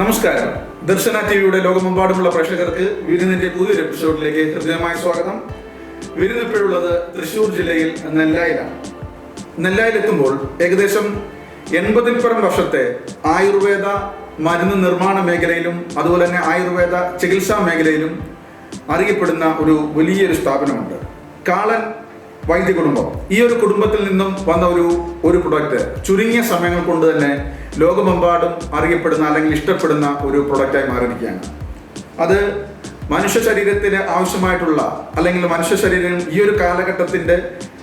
നമസ്കാരം. ദർശന ടി വിയുടെ ലോകമെമ്പാടുമുള്ള പ്രേക്ഷകർക്ക് വിരുന്നിന്റെ പുതിയൊരു എപ്പിസോഡിലേക്ക് ഹൃദ്യമായ സ്വാഗതം. വിരുന്നിപ്പോഴുള്ളത് തൃശൂർ ജില്ലയിൽ നെല്ലായിലാണ്. നെല്ലായിലെത്തുമ്പോൾ ഏകദേശം എൺപതിൽ പരം വർഷത്തെ ആയുർവേദ മരുന്ന് നിർമ്മാണ മേഖലയിലും അതുപോലെ തന്നെ ആയുർവേദ ചികിത്സാ മേഖലയിലും അറിയപ്പെടുന്ന ഒരു വലിയൊരു സ്ഥാപനമുണ്ട്. കാളൻ വൈദ്യ കുടുംബം ഈ ഒരു കുടുംബത്തിൽ നിന്നും വന്ന ഒരു ഒരു പ്രൊഡക്റ്റ് ചുരുങ്ങിയ സമയങ്ങൾ കൊണ്ട് തന്നെ ലോകമെമ്പാടും അറിയപ്പെടുന്ന അല്ലെങ്കിൽ ഇഷ്ടപ്പെടുന്ന ഒരു പ്രൊഡക്റ്റായി മാറിയിരിക്കുകയാണ്. അത് മനുഷ്യ ശരീരത്തിന് ആവശ്യമായിട്ടുള്ള അല്ലെങ്കിൽ മനുഷ്യ ശരീരം ഈ ഒരു കാലഘട്ടത്തിന്റെ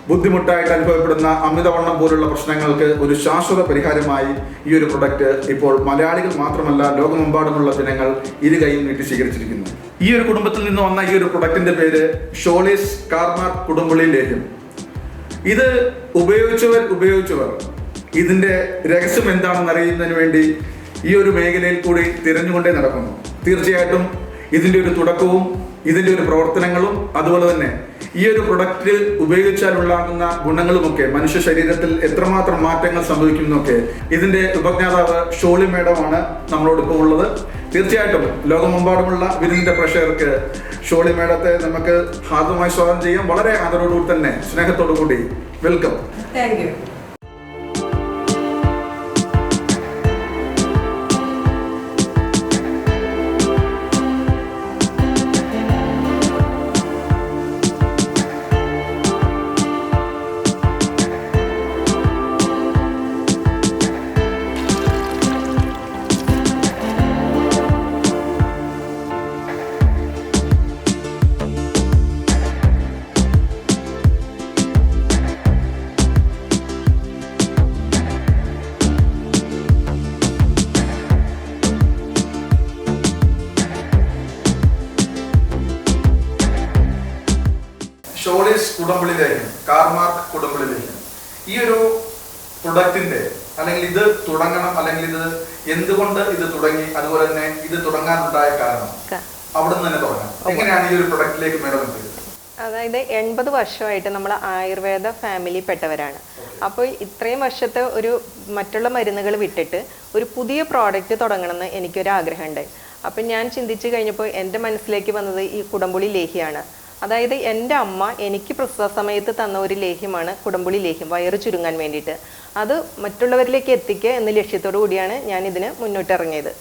ബുദ്ധിമുട്ടായിട്ട് അനുഭവപ്പെടുന്ന അമിതവണ്ണം പോലുള്ള പ്രശ്നങ്ങൾക്ക് ഒരു ശാശ്വത പരിഹാരമായി ഈ ഒരു പ്രൊഡക്റ്റ് ഇപ്പോൾ മലയാളികൾ മാത്രമല്ല ലോകമെമ്പാടുമുള്ള ജനങ്ങൾ ഇരു കൈയും നീട്ടി സ്വീകരിച്ചിരിക്കുന്നു. ഈ ഒരു കുടുംബത്തിൽ നിന്ന് വന്ന ഈ ഒരു പ്രൊഡക്റ്റിന്റെ പേര് ഷോളീസ് കാർമാർ കുടുംബളി ലേഹ്യം. ഇത് ഉപയോഗിച്ചവർ ഉപയോഗിച്ചവർ ഇതിന്റെ രഹസ്യം എന്താണെന്ന് അറിയുന്നതിന് വേണ്ടി ഈ ഒരു മേഖലയിൽ കൂടി തിരഞ്ഞുകൊണ്ടേ നടക്കുന്നു. തീർച്ചയായിട്ടും ഇതിന്റെ ഒരു തുടക്കവും ഇതിന്റെ ഒരു പ്രവർത്തനങ്ങളും അതുപോലെ തന്നെ ഈ ഒരു പ്രൊഡക്റ്റിൽ ഉപയോഗിച്ചാൽ ഉണ്ടാകുന്ന ഗുണങ്ങളുമൊക്കെ മനുഷ്യ ശരീരത്തിൽ എത്രമാത്രം മാറ്റങ്ങൾ സംഭവിക്കുന്നൊക്കെ ഇതിന്റെ ഉപജ്ഞാതാവ് ഷോളി മേഡമാണ് നമ്മളോട് ഇപ്പോൾ ഉള്ളത്. തീർച്ചയായിട്ടും ലോകമെമ്പാടുമുള്ള വിരുന്നിന്റെ പ്രേക്ഷകർക്ക് ഷോളി മേഡത്തെ നമുക്ക് ഹാർദമായി സ്വാഗതം ചെയ്യാം. വളരെ ആദരവോടുകൂടി തന്നെ സ്നേഹത്തോടു കൂടി വെൽക്കം. താങ്ക് യു ഷോളീസ് കുടമ്പിളിലേക്കും കാർമാർക്ക് കുടമ്പിളിലേക്കും ഈ ഒരു പ്രൊഡക്റ്റിന്റെ അല്ലെങ്കിൽ ഇത് തുടങ്ങണം അല്ലെങ്കിൽ ഇത് എന്തുകൊണ്ട് ഇത് തുടങ്ങി അതുപോലെ തന്നെ ഇത് തുടങ്ങാനുണ്ടായ കാരണം അവിടെ നിന്ന് തന്നെ തുടങ്ങാം. എങ്ങനെയാണ് ഈ ഒരു പ്രൊഡക്റ്റിലേക്ക് മേഡം അതായത് എൺപത് വർഷമായിട്ട് നമ്മൾ ആയുർവേദ ഫാമിലി പെട്ടവരാണ്. അപ്പോൾ ഇത്രയും വർഷത്തെ ഒരു മറ്റുള്ള മരുന്നുകൾ വിട്ടിട്ട് ഒരു പുതിയ പ്രോഡക്റ്റ് തുടങ്ങണമെന്ന് എനിക്കൊരു ആഗ്രഹമുണ്ട് അപ്പം ഞാൻ ചിന്തിച്ചു കഴിഞ്ഞപ്പോൾ എന്റെ മനസ്സിലേക്ക് വന്നത് ഈ കുടംപുളി ലേഹ്യമാണ് അതായത് എന്റെ അമ്മ എനിക്ക് പ്രസവ സമയത്ത് തന്ന ഒരു ലേഹ്യമാണ് കുടംപുളി ലേഹ്യം വയറ് ചുരുങ്ങാൻ വേണ്ടിയിട്ട്. അത് മറ്റുള്ളവരിലേക്ക് എത്തിക്കുക എന്ന ലക്ഷ്യത്തോടു കൂടിയാണ് ഞാൻ ഇതിന് മുന്നോട്ടിറങ്ങിയത്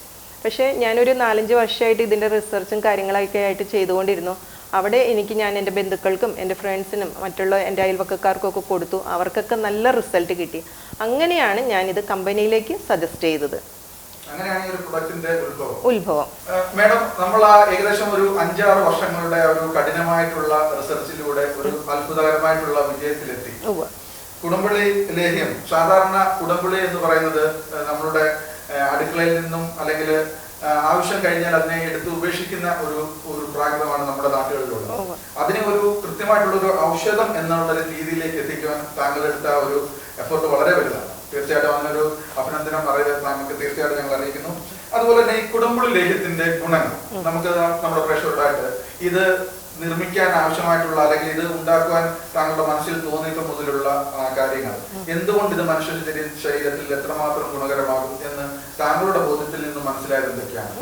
പക്ഷേ ഞാനൊരു നാലഞ്ച് വർഷമായിട്ട് ഇതിന്റെ റിസർച്ചും കാര്യങ്ങളൊക്കെ ആയിട്ട് ചെയ്തുകൊണ്ടിരുന്നു. അവിടെ എനിക്ക് ഞാൻ എന്റെ ബന്ധുക്കൾക്കും എന്റെ ഫ്രണ്ട്സിനും മറ്റുള്ള എന്റെ അയൽവക്കക്കാർക്കും ഒക്കെ കൊടുത്തു. അവർക്കൊക്കെ നല്ല റിസൾട്ട് കിട്ടി. അങ്ങനെയാണ് ഞാനിത് കമ്പനിയിലേക്ക് സജസ്റ്റ് ചെയ്തത്. അങ്ങനെയാണ് ഈ ഒരു പ്രൊഡക്റ്റിന്റെ ഉത്ഭവം. ഉത്ഭവം. മേഡം നമ്മൾ ആ ഏകദേശം ഒരു അഞ്ചാറ് വർഷങ്ങളുടെ ഒരു കഠിനമായിട്ടുള്ള റിസർച്ചിലൂടെ ഒരു അത്ഭുതകരമായിട്ടുള്ള വിജയത്തിലെത്തി. കുടുംബളി ലേഹ്യം സാധാരണ കുടുംബളി എന്ന് പറയുന്നത് നമ്മളുടെ അടുക്കളയിൽ നിന്നും അല്ലെങ്കിൽ ആവശ്യം കഴിഞ്ഞാൽ അതിനെ എടുത്ത് ഉപേക്ഷിക്കുന്ന ഒരു ഒരു പ്രാകൃതമാണ് നമ്മുടെ നാട്ടുകളിലുള്ളത്. അതിനെ ഒരു കൃത്യമായിട്ടുള്ള ഒരു ഔഷധം എന്നുള്ള രീതിയിലേക്ക് എത്തിക്കാൻ താങ്കൾ എടുത്ത ഒരു എഫേർട്ട് വളരെ വലുതാണ്. തീർച്ചയായിട്ടും അതിനൊരു അഭിനന്ദനം നമുക്ക് തീർച്ചയായിട്ടും ഞങ്ങൾ അറിയിക്കുന്നു. അതുപോലെ തന്നെ ഈ കുടംപുളി ലേഹ്യത്തിന്റെ ഗുണങ്ങൾ. നമുക്ക് നമ്മുടെ പ്രേക്ഷകരോടായിട്ട് ഇത് നിർമ്മിക്കാൻ ആവശ്യമായിട്ടുള്ള അല്ലെങ്കിൽ ഇത് ഉണ്ടാക്കുവാൻ താങ്കളുടെ മനസ്സിൽ തോന്നിയപ്പോൾ മുതലുള്ള കാര്യങ്ങൾ. എന്തുകൊണ്ട് ഇത് മനുഷ്യ ശരീരത്തിൽ എത്രമാത്രം ഗുണകരമാകും എന്ന് താങ്കളുടെ ബോധ്യത്തിൽ നിന്ന് മനസ്സിലായത് എന്തൊക്കെയാണ്?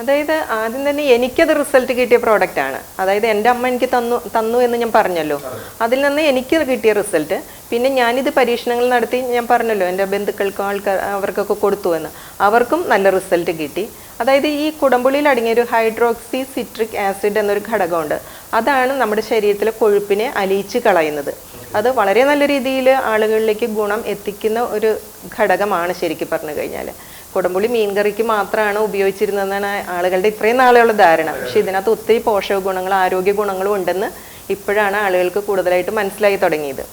അതായത് ആദ്യം തന്നെ എനിക്കത് റിസൾട്ട് കിട്ടിയ പ്രോഡക്റ്റ് ആണ്. അതായത് എന്റെ അമ്മ എനിക്ക് തന്നു തന്നു എന്ന് ഞാൻ പറഞ്ഞല്ലോ. അതിൽ നിന്ന് എനിക്ക് കിട്ടിയ റിസൾട്ട് പിന്നെ ഞാനിത് പരീക്ഷണങ്ങൾ നടത്തി ഞാൻ പറഞ്ഞല്ലോ എന്റെ ബന്ധുക്കൾക്കും ആൾക്കാർ അവർക്കൊക്കെ കൊടുത്തു എന്ന്. അവർക്കും നല്ല റിസൾട്ട് കിട്ടി. അതായത് ഈ കുടമ്പുളിയിൽ അടങ്ങിയ ഒരു ഹൈഡ്രോക്സി സിട്രിക് ആസിഡ് എന്നൊരു ഘടകമുണ്ട്. അതാണ് നമ്മുടെ ശരീരത്തിലെ കൊഴുപ്പിനെ അലിയിച്ച് കളയുന്നത്. അത് വളരെ നല്ല രീതിയിൽ ആളുകളിലേക്ക് ഗുണം എത്തിക്കുന്ന ഒരു ഘടകമാണ് ശരിക്കും പറഞ്ഞു കഴിഞ്ഞാൽ കുടംപുളി മീൻകറിക്ക് മാത്രമാണ് ഉപയോഗിച്ചിരുന്നതെന്നാണ് ആളുകളുടെ ഇത്രയും നാളെയുള്ള ധാരണ. പക്ഷെ ഇതിനകത്ത് ഒത്തിരി പോഷക ഗുണങ്ങൾ ആരോഗ്യ ഗുണങ്ങളും ഉണ്ടെന്ന് ഇപ്പോഴാണ് ആളുകൾക്ക് കൂടുതലായിട്ട് മനസ്സിലായി തുടങ്ങിയത്.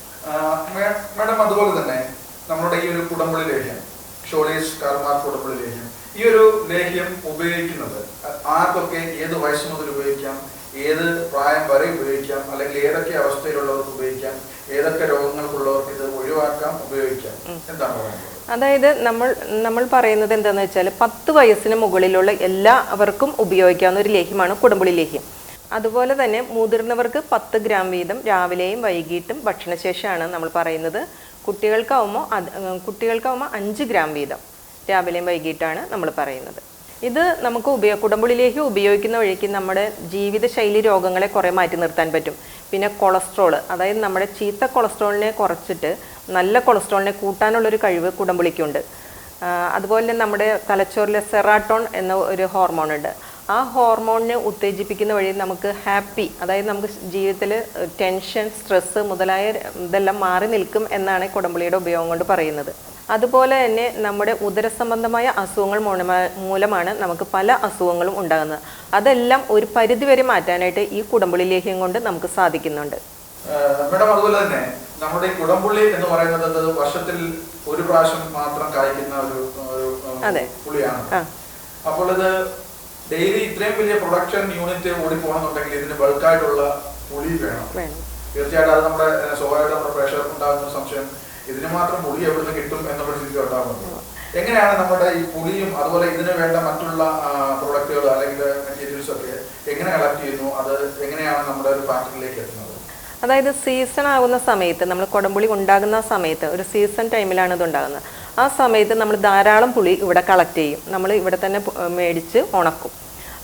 മാഡം അതുപോലെ തന്നെ നമ്മുടെ ഈ ഒരു കുടമ്പുളി ലേഹ്യം ഷോളീസ് കാർമാർ കുടംപുളി ലേഹ്യം ഈ ഒരു ലേഹ്യം ഉപയോഗിക്കുന്നത് ആർക്കൊക്കെ ഏത് വയസ്സ് മുതൽ ഉപയോഗിക്കാം ഏത് പ്രായം വരെ ഉപയോഗിക്കാം അല്ലെങ്കിൽ ഏതൊക്കെ അവസ്ഥയിലുള്ളവർക്ക് ഉപയോഗിക്കാം ഏതൊക്കെ രോഗങ്ങൾക്കുള്ളവർക്ക് ഇത് ഒഴിവാക്കാം ഉപയോഗിക്കാം? എന്താണ് പറയുന്നത്? അതായത് നമ്മൾ നമ്മൾ പറയുന്നത് എന്താണെന്ന് വെച്ചാൽ പത്ത് വയസ്സിന് മുകളിലുള്ള എല്ലാവർക്കും ഉപയോഗിക്കാവുന്ന ഒരു ലേഹ്യമാണ് കുടംപുളി ലേഹ്യം. അതുപോലെ തന്നെ മുതിർന്നവർക്ക് പത്ത് ഗ്രാം വീതം രാവിലെയും വൈകിട്ടും ഭക്ഷണശേഷമാണ് നമ്മൾ പറയുന്നത്. കുട്ടികൾക്കാവുമ്പോൾ അത് കുട്ടികൾക്കാവുമ്പോൾ അഞ്ച് ഗ്രാം വീതം രാവിലെയും വൈകിട്ടാണ് നമ്മൾ പറയുന്നത്. ഇത് നമുക്ക് ഉപയോഗ കുടമ്പുളിലേക്ക് ഉപയോഗിക്കുന്ന വഴിക്ക് നമ്മുടെ ജീവിതശൈലി രോഗങ്ങളെ കുറേ മാറ്റി നിർത്താൻ പറ്റും. പിന്നെ കൊളസ്ട്രോൾ അതായത് നമ്മുടെ ചീത്ത കൊളസ്ട്രോളിനെ കുറച്ചിട്ട് നല്ല കൊളസ്ട്രോളിനെ കൂട്ടാനുള്ളൊരു കഴിവ് കുടമ്പുളിക്കുണ്ട് അതുപോലെ നമ്മുടെ തലച്ചോറിലെ സെറാട്ടോൺ എന്ന ഒരു ഹോർമോൺ ഉണ്ട് ആ ഹോർമോണിനെ ഉത്തേജിപ്പിക്കുന്ന വഴി നമുക്ക് ഹാപ്പി അതായത് നമുക്ക് ജീവിതത്തിൽ ടെൻഷൻ സ്ട്രെസ്സ് മുതലായ ഇതെല്ലാം മാറി നിൽക്കും എന്നാണ് കുടമ്പുളിയുടെ ഉപയോഗം കൊണ്ട് പറയുന്നത്. അതുപോലെ തന്നെ നമ്മുടെ ഉദരസംബന്ധമായ അസുഖങ്ങൾ മൂലമാ- മൂലമാണ് നമുക്ക് പല അസുഖങ്ങളും ഉണ്ടാകുന്നത്. അതെല്ലാം ഒരു പരിധിവരെ മാറ്റാനായിട്ട് ഈ കുടമ്പുളി ലേഹ്യം കൊണ്ട് നമുക്ക് സാധിക്കുന്നുണ്ട്. മേഡം അതുപോലെ തന്നെ നമ്മുടെ കുടംപുള്ളി എന്ന് പറയുന്നത് വർഷത്തിൽ ഒരു പ്രാവശ്യം മാത്രം കായ്ക്കുന്ന ഒരു. പുളിയാണ് അപ്പോൾ ഇത് ഡെയിലി ഇത്രയും വലിയ പ്രൊഡക്ഷൻ യൂണിറ്റ് ഓടി പോകണമെന്നുണ്ടെങ്കിൽ ഇതിന് ബൾക്കായിട്ടുള്ള പുളി വേണം. തീർച്ചയായിട്ടും അത് നമ്മുടെ സ്വാഭാവികമായിട്ട് നമ്മുടെ പ്രഷർ ഉണ്ടാകുന്ന സംശയം. ഇതിന് മാത്രം പുളി എവിടുന്ന് കിട്ടും എന്നുള്ള സ്ഥിതി ഉണ്ടാകുന്നത് എങ്ങനെയാണ് നമ്മുടെ ഈ പുളിയും അതുപോലെ ഇതിന് വേണ്ട മറ്റുള്ള പ്രൊഡക്റ്റുകൾ അല്ലെങ്കിൽ മെറ്റീരിയൽസ് ഒക്കെ എങ്ങനെ കളക്ട് ചെയ്യുന്നു? അത് എങ്ങനെയാണ് നമ്മുടെ ഒരു ഫാക്ടറിയിലേക്ക് എത്തുന്നത്? അതായത് സീസൺ ആകുന്ന സമയത്ത് നമ്മൾ കുടംപുളി ഉണ്ടാകുന്ന സമയത്ത് ഒരു സീസൺ ടൈമിലാണ് ഇത് ഉണ്ടാകുന്നത്. ആ സമയത്ത് നമ്മൾ ധാരാളം പുളി ഇവിടെ കളക്ട് ചെയ്യും. നമ്മൾ ഇവിടെ തന്നെ മേടിച്ച് ഉണക്കും.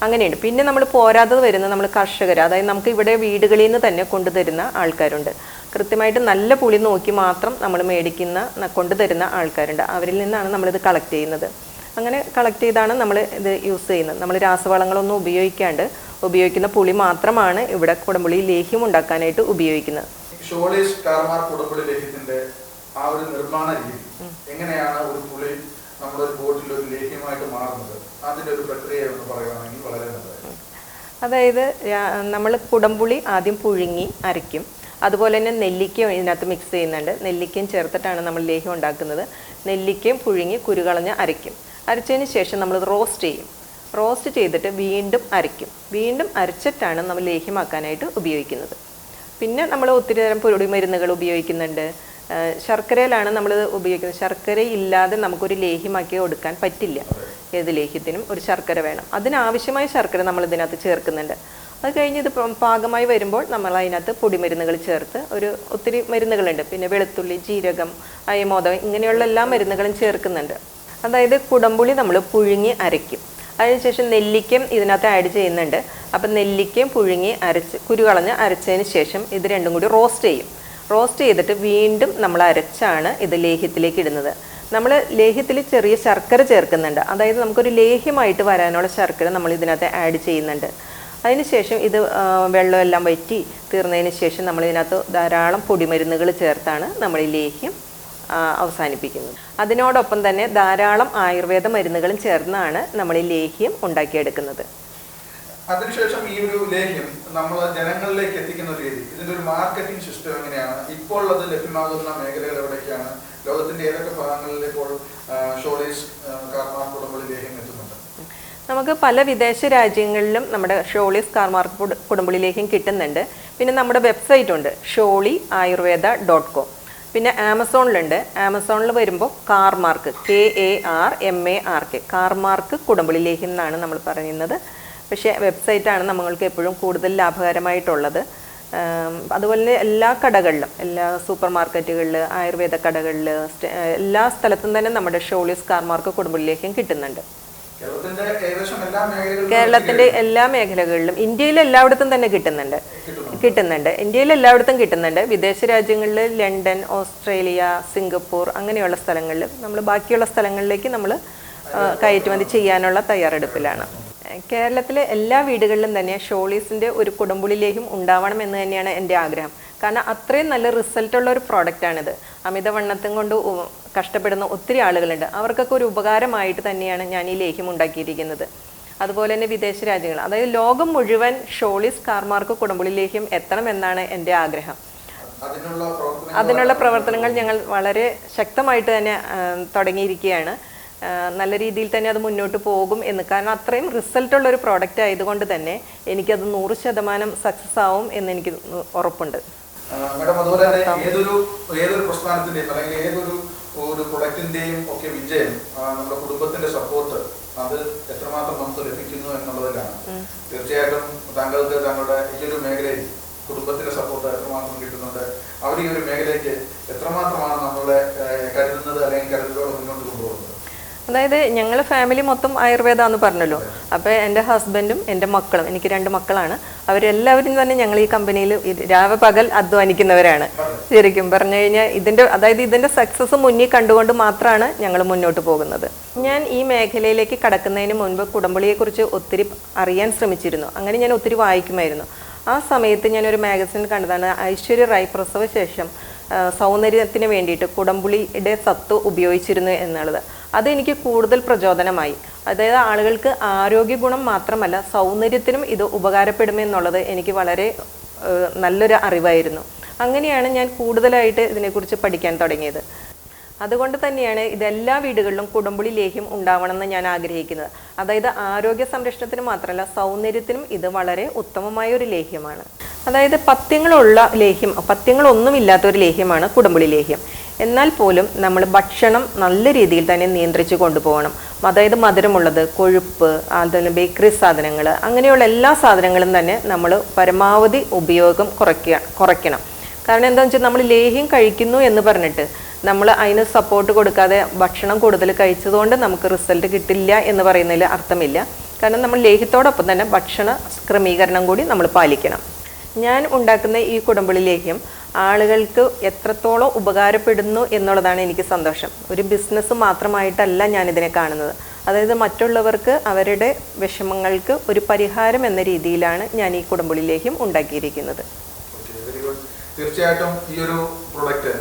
അങ്ങനെയുണ്ട്. പിന്നെ നമ്മൾ പോരാതെ വരുന്ന നമ്മൾ കർഷകർ അതായത് നമുക്ക് ഇവിടെ വീടുകളിൽ നിന്ന് തന്നെ കൊണ്ടുതരുന്ന ആൾക്കാരുണ്ട്. കൃത്യമായിട്ട് നല്ല പുളി നോക്കി മാത്രം നമ്മൾ മേടിക്കുന്ന കൊണ്ടുതരുന്ന ആൾക്കാരുണ്ട്. അവരിൽ നിന്നാണ് നമ്മളിത് കളക്ട് ചെയ്യുന്നത്. അങ്ങനെ കളക്ട് ചെയ്താണ് നമ്മൾ ഇത് യൂസ് ചെയ്യുന്നത്. നമ്മൾ രാസവളങ്ങളൊന്നും ഉപയോഗിക്കാണ്ട് ഉപയോഗിക്കുന്ന പുളി മാത്രമാണ് ഇവിടെ കുടംപുളി ലേഹ്യം ഉണ്ടാക്കാനായിട്ട് ഉപയോഗിക്കുന്നത്. കാർമാർ ലേഹ്യത്തിന്റെ ആ ഒരു നിർമ്മാണ രീതി എങ്ങനെയാണ് ഒരു പുളി നമ്മുടെ ഒരു ബോട്ടിൽ ഒരു ലേഹ്യമായിട്ട് മാറുന്നത്? അതിന്റെ ഒരു പ്രക്രിയ എന്ന് പറയുകയാണെങ്കിൽ വളരെ നല്ലതായിരുന്നു അതായത് നമ്മൾ കുടംപുളി ആദ്യം പുഴുങ്ങി അരയ്ക്കും. അതുപോലെ തന്നെ നെല്ലിക്കയും ഇതിനകത്ത് മിക്സ് ചെയ്യുന്നുണ്ട്. നെല്ലിക്കയും ചേർത്തിട്ടാണ് നമ്മൾ ലേഹ്യം ഉണ്ടാക്കുന്നത്. നെല്ലിക്കയും പുഴുങ്ങി കുരുകളഞ്ഞ് അരയ്ക്കും. അരച്ചതിന് ശേഷം നമ്മൾ റോസ്റ്റ് ചെയ്യും. റോസ്റ്റ് ചെയ്തിട്ട് വീണ്ടും അരയ്ക്കും. വീണ്ടും അരച്ചിട്ടാണ് നമ്മൾ ലേഹ്യമാക്കാനായിട്ട് ഉപയോഗിക്കുന്നത്. പിന്നെ നമ്മൾ ഒത്തിരി തരം പൊരുടി മരുന്നുകൾ ഉപയോഗിക്കുന്നുണ്ട്. ശർക്കരയിലാണ് നമ്മൾ ഉപയോഗിക്കുന്നത്. ശർക്കര ഇല്ലാതെ നമുക്കൊരു ലേഹ്യമാക്കി കൊടുക്കാൻ പറ്റില്ല. ഏത് ലേഹ്യത്തിനും ഒരു ശർക്കര വേണം. അതിനാവശ്യമായ ശർക്കര നമ്മൾ ഇതിനകത്ത് ചേർക്കുന്നുണ്ട്. അത് കഴിഞ്ഞ് ഇത് പാകമായി വരുമ്പോൾ നമ്മൾ അതിനകത്ത് പൊടിമരുന്നുകൾ ചേർത്ത് ഒരു ഒത്തിരി മരുന്നുകളുണ്ട്. പിന്നെ വെളുത്തുള്ളി ജീരകം അയമോദകം ഇങ്ങനെയുള്ള എല്ലാ മരുന്നുകളും ചേർക്കുന്നുണ്ട്. അതായത് കുടംപുളി നമ്മൾ പുഴുങ്ങി അരയ്ക്കും. അതിനുശേഷം നെല്ലിക്കയും ഇതിനകത്ത് ആഡ് ചെയ്യുന്നുണ്ട്. അപ്പം നെല്ലിക്കയും പുഴുങ്ങി അരച്ച് കുരുകളഞ്ഞ് അരച്ചതിന് ശേഷം ഇത് രണ്ടും കൂടി റോസ്റ്റ് ചെയ്യും. റോസ്റ്റ് ചെയ്തിട്ട് വീണ്ടും നമ്മൾ അരച്ചാണ് ഇത് ലേഹ്യത്തിലേക്ക് ഇടുന്നത്. നമ്മൾ ലേഹ്യത്തിൽ ചെറിയ ശർക്കര ചേർക്കുന്നുണ്ട്. അതായത് നമുക്കൊരു ലേഹ്യമായിട്ട് വരാനുള്ള ശർക്കര നമ്മൾ ഇതിനകത്ത് ആഡ് ചെയ്യുന്നുണ്ട്. അതിനുശേഷം ഇത് വെള്ളമെല്ലാം വറ്റി തീർന്നതിന് ശേഷം നമ്മൾ ഇതിനകത്ത് ധാരാളം പൊടിമരുന്നുകൾ ചേർത്താണ് നമ്മൾ ഈ ലേഹ്യം അവസാനിപ്പിക്കുന്നത്. അതിനോടൊപ്പം തന്നെ ധാരാളം ആയുർവേദ മരുന്നുകളും ചേർന്നാണ് നമ്മൾ ഈ ലേഹ്യം ഉണ്ടാക്കിയെടുക്കുന്നത്. അതിനുശേഷം ഈ ഒരു ലേഹ്യം നമ്മൾ ജനങ്ങളിലേക്ക് എത്തിക്കുന്ന രീതി. ഇതിന്റെ ഒരു മാർക്കറ്റിംഗ് സിസ്റ്റം എങ്ങനെയാണ്? ഇപ്പോൾ അത് ലഭ്യമാകുന്ന മേഖലകൾ എവിടേക്കാണ് ലോകത്തിന്റെ ഏതൊക്കെ ഭാഗങ്ങളിൽ ഇപ്പോൾ ഷോളീസ് കാർമാർ കുടമ്പുളി ലേഹ്യം നമുക്ക് പല വിദേശ രാജ്യങ്ങളിലും നമ്മുടെ ഷോളി കാർമാർക്ക് മാർക്ക് കുടംപുളി കിട്ടുന്നുണ്ട്. പിന്നെ നമ്മുടെ വെബ്സൈറ്റ് ഉണ്ട് ഷോളി ആയുർവേദ ഡോട്ട് കോം. പിന്നെ ആമസോണിലുണ്ട്. ആമസോണിൽ വരുമ്പോൾ Karmark K A R M A R K. Karmark mark ലേഹ്യം എന്നാണ് നമ്മൾ പറയുന്നത്. പക്ഷേ വെബ്സൈറ്റാണ് നമ്മൾക്ക് എപ്പോഴും കൂടുതൽ ലാഭകരമായിട്ടുള്ളത്. അതുപോലെ എല്ലാ കടകളിലും എല്ലാ സൂപ്പർ മാർക്കറ്റുകളിൽ ആയുർവേദ കടകളിൽ എല്ലാ സ്ഥലത്തും തന്നെ നമ്മുടെ ഷോളിസ് കാർമാർക്ക് മാർക്ക് ലേഹ്യം കിട്ടുന്നുണ്ട്. കേരളത്തിന്റെ കേരളത്തിന്റെ എല്ലാ മേഖലകളിലും ഇന്ത്യയിൽ എല്ലായിടത്തും തന്നെ കിട്ടുന്നുണ്ട്. കിട്ടുന്നുണ്ട്. ഇന്ത്യയിൽ എല്ലായിടത്തും കിട്ടുന്നുണ്ട്. വിദേശ രാജ്യങ്ങളിൽ ലണ്ടൻ ഓസ്ട്രേലിയ സിംഗപ്പൂർ അങ്ങനെയുള്ള സ്ഥലങ്ങളിൽ നമ്മൾ ബാക്കിയുള്ള സ്ഥലങ്ങളിലേക്ക് നമ്മൾ കയറ്റുമതി ചെയ്യാനുള്ള തയ്യാറെടുപ്പിലാണ്. കേരളത്തിലെ എല്ലാ വീടുകളിലും തന്നെ ഷോളീസിന്റെ ഒരു കുടുംബുളിലേക്കും ഉണ്ടാവണം എന്ന് തന്നെയാണ് എന്റെ ആഗ്രഹം. കാരണം അത്രയും നല്ല റിസൾട്ടുള്ള ഒരു പ്രോഡക്റ്റാണിത്. അമിതവണ്ണത്തും കൊണ്ട് കഷ്ടപ്പെടുന്ന ഒത്തിരി ആളുകളുണ്ട്. അവർക്കൊക്കെ ഒരു ഉപകാരമായിട്ട് തന്നെയാണ് ഞാൻ ഈ ലേഹ്യം ഉണ്ടാക്കിയിരിക്കുന്നത്. അതുപോലെ തന്നെ വിദേശ രാജ്യങ്ങൾ. അതായത് ലോകം മുഴുവൻ ഷോളിസ് കാർമാർക്ക് കുടംപുളി ലേഹ്യം എത്തണമെന്നാണ് എന്റെ ആഗ്രഹം. അതിനുള്ള പ്രവർത്തനങ്ങൾ ഞങ്ങൾ വളരെ ശക്തമായിട്ട് തന്നെ തുടങ്ങിയിരിക്കുകയാണ്. നല്ല രീതിയിൽ തന്നെ അത് മുന്നോട്ട് പോകും എന്ന്. കാരണം അത്രയും റിസൾട്ടുള്ള ഒരു പ്രോഡക്റ്റ് ആയതുകൊണ്ട് തന്നെ എനിക്കത് നൂറ് ശതമാനം സക്സസ് ആവും എന്ന് എനിക്ക് ഉറപ്പുണ്ട്. ആ, മാഡം അതുപോലെ തന്നെ ഏതൊരു ഏതൊരു പ്രസ്ഥാനത്തിന്റെയും അല്ലെങ്കിൽ ഏതൊരു ഒരു പ്രൊഡക്റ്റിന്റെയും ഒക്കെ വിജയം നമ്മുടെ കുടുംബത്തിന്റെ സപ്പോർട്ട് അത് എത്രമാത്രം നമുക്ക് ലഭിക്കുന്നു എന്നുള്ളതിലാണ്. തീർച്ചയായിട്ടും താങ്കൾക്ക് താങ്കളുടെ ഈ ഒരു മേഖലയിൽ കുടുംബത്തിന്റെ സപ്പോർട്ട് എത്രമാത്രം കിട്ടുന്നുണ്ട്? അവർ ഈ ഒരു മേഖലയ്ക്ക് എത്രമാത്രമാണ് നമ്മളെ കരുതുന്നത് അല്ലെങ്കിൽ കരുതലോട് മുന്നോട്ട് അതായത് ഞങ്ങൾ ഫാമിലി മൊത്തം ആയുർവേദമാണെന്ന് പറഞ്ഞല്ലോ. അപ്പോൾ എന്റെ ഹസ്ബൻഡും എന്റെ മക്കളും എനിക്ക് രണ്ട് മക്കളാണ്. അവരെല്ലാവരും തന്നെ ഞങ്ങൾ ഈ കമ്പനിയിൽ രാവ പകൽ അധ്വാനിക്കുന്നവരാണ്. ശരിക്കും പറഞ്ഞു കഴിഞ്ഞാൽ ഇതിന്റെ അതായത് ഇതിന്റെ സക്സസ് മുന്നിൽ കണ്ടുകൊണ്ട് മാത്രമാണ് ഞങ്ങൾ മുന്നോട്ട് പോകുന്നത്. ഞാൻ ഈ മേഖലയിലേക്ക് കടക്കുന്നതിന് മുൻപ് കുടംപുളിയെക്കുറിച്ച് ഒത്തിരി അറിയാൻ ശ്രമിച്ചിരുന്നു. അങ്ങനെ ഞാൻ ഒത്തിരി വായിക്കുമായിരുന്നു. ആ സമയത്ത് ഞാനൊരു മാഗസിൻ കണ്ടതാണ് ഐശ്വര്യ റായ് പ്രസവ ശേഷം സൗന്ദര്യത്തിന് വേണ്ടിയിട്ട് കുടംപുളിയുടെ സത്ത് ഉപയോഗിച്ചിരുന്നു എന്നുള്ളത്. അതെനിക്ക് കൂടുതൽ പ്രചോദനമായി. അതായത് ആളുകൾക്ക് ആരോഗ്യ ഗുണം മാത്രമല്ല സൗന്ദര്യത്തിനും ഇത് ഉപകാരപ്പെടുമെന്നുള്ളത് എനിക്ക് വളരെ നല്ലൊരു അറിവായിരുന്നു. അങ്ങനെയാണ് ഞാൻ കൂടുതലായിട്ട് ഇതിനെക്കുറിച്ച് പഠിക്കാൻ തുടങ്ങിയത്. അതുകൊണ്ട് തന്നെയാണ് ഇതെല്ലാ വീടുകളിലും കുടംപുളി ലേഹ്യം ഉണ്ടാവണമെന്ന് ഞാൻ ആഗ്രഹിക്കുന്നത്. അതായത് ആരോഗ്യ സംരക്ഷണത്തിന് മാത്രമല്ല സൗന്ദര്യത്തിനും ഇത് വളരെ ഉത്തമമായ ഒരു ലേഹ്യമാണ്. അതായത് പത്യങ്ങളുള്ള ലേഹ്യം പത്യങ്ങളൊന്നുമില്ലാത്ത ഒരു ലേഹ്യമാണ് കുടംപുളി ലേഹ്യം. എന്നാൽ പോലും നമ്മൾ ഭക്ഷണം നല്ല രീതിയിൽ തന്നെ നിയന്ത്രിച്ച് കൊണ്ടുപോകണം. അതായത് മധുരമുള്ളത് കൊഴുപ്പ് അതുപോലെ ബേക്കറി സാധനങ്ങൾ അങ്ങനെയുള്ള എല്ലാ സാധനങ്ങളും തന്നെ നമ്മൾ പരമാവധി ഉപയോഗം കുറയ്ക്കുക കുറയ്ക്കണം. കാരണം എന്താണെന്ന് വെച്ചാൽ നമ്മൾ ലേഹ്യം കഴിക്കുന്നു എന്ന് പറഞ്ഞിട്ട് നമ്മൾ അതിന് സപ്പോർട്ട് കൊടുക്കാതെ ഭക്ഷണം കൂടുതൽ കഴിച്ചതുകൊണ്ട് നമുക്ക് റിസൾട്ട് കിട്ടില്ല എന്ന് പറയുന്നതിൽ അർത്ഥമില്ല. കാരണം നമ്മൾ ലേഹ്യത്തോടൊപ്പം തന്നെ ഭക്ഷണ ക്രമീകരണം കൂടി നമ്മൾ പാലിക്കണം. ഞാൻ ഉണ്ടാക്കുന്ന ഈ കുടമ്പളി ലേഹ്യം ആളുകൾക്ക് എത്രത്തോളം ഉപകാരപ്പെടുന്നു എന്നുള്ളതാണ് എനിക്ക് സന്തോഷം. ഒരു ബിസിനസ് മാത്രമായിട്ടല്ല ഞാനിതിനെ കാണുന്നത്. അതായത് മറ്റുള്ളവർക്ക് അവരുടെ വിഷമങ്ങൾക്ക് ഒരു പരിഹാരം എന്ന രീതിയിലാണ് ഞാൻ ഈ ലേഹ്യം ഉണ്ടാക്കിയിരിക്കുന്നത്. തീർച്ചയായിട്ടും ഈ ഒരു പ്രൊഡക്റ്റ്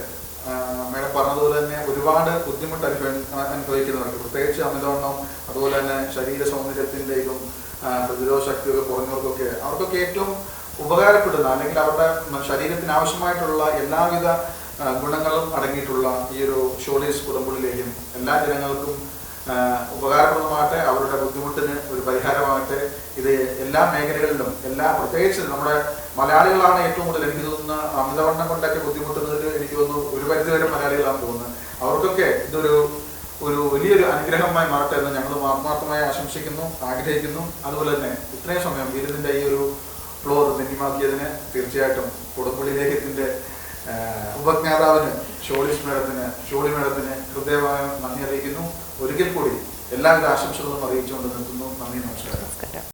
മേഡം പറഞ്ഞതുപോലെ തന്നെ ഒരുപാട് ബുദ്ധിമുട്ട് അനുഭവ അനുഭവിക്കുന്നവർക്ക് പ്രത്യേകിച്ച് അമിതവണ്ണം അതുപോലെ തന്നെ ശരീര സൗന്ദര്യത്തിന്റെയും പ്രതിരോധ ശക്തിയൊക്കെ കുറഞ്ഞവർക്കൊക്കെ അവർക്കൊക്കെ ഏറ്റവും ഉപകാരപ്പെടുന്ന അല്ലെങ്കിൽ അവരുടെ ശരീരത്തിന് ആവശ്യമായിട്ടുള്ള എല്ലാവിധ ഗുണങ്ങളും അടങ്ങിയിട്ടുള്ള ഈ ഒരു ഷോളീസ് കുടമ്പുള്ളിലേക്കും എല്ലാ ജനങ്ങൾക്കും ഉപകാരപ്രദമാകട്ടെ അവരുടെ ബുദ്ധിമുട്ടിന് ഒരു പരിഹാരമാകട്ടെ. ഇത് എല്ലാ മേഖലകളിലും എല്ലാ പ്രത്യേകിച്ച് നമ്മുടെ മലയാളികളാണ് ഏറ്റവും കൂടുതൽ എനിക്ക് തോന്നുന്ന അമിതവണ്ണം കൊണ്ടൊക്കെ ബുദ്ധിമുട്ടുന്നതിൽ എനിക്ക് തോന്നുന്നു ഒരു പരിധിവരെ മലയാളികളാണ് തോന്നുന്നത് അവർക്കൊക്കെ ഇതൊരു ഒരു വലിയൊരു അനുഗ്രഹമായി മാറട്ടെ എന്ന് ഞങ്ങൾ ആത്മാർത്ഥമായി ആശംസിക്കുന്നു ആഗ്രഹിക്കുന്നു. അതുപോലെ തന്നെ ഇത്രയും സമയം വിരുന്നിന്റെ ഈ ഒരു ഫ്ലോർ ധന്യമാക്കിയതിന് തീർച്ചയായിട്ടും കൊടുപ്പള്ളി ലേഖ്യത്തിന്റെ ഉപജ്ഞാതാവിന് ഷോളിസ് മേഡത്തിന് ഷോളി മേഡത്തിന് ഹൃദയമായ നന്ദി അറിയിക്കുന്നു. ഒരിക്കൽ കൂടി എല്ലാവിധ ആശംസകളും അറിയിച്ചുകൊണ്ട് നിർത്തുന്നു. നന്ദി നമസ്കാരം.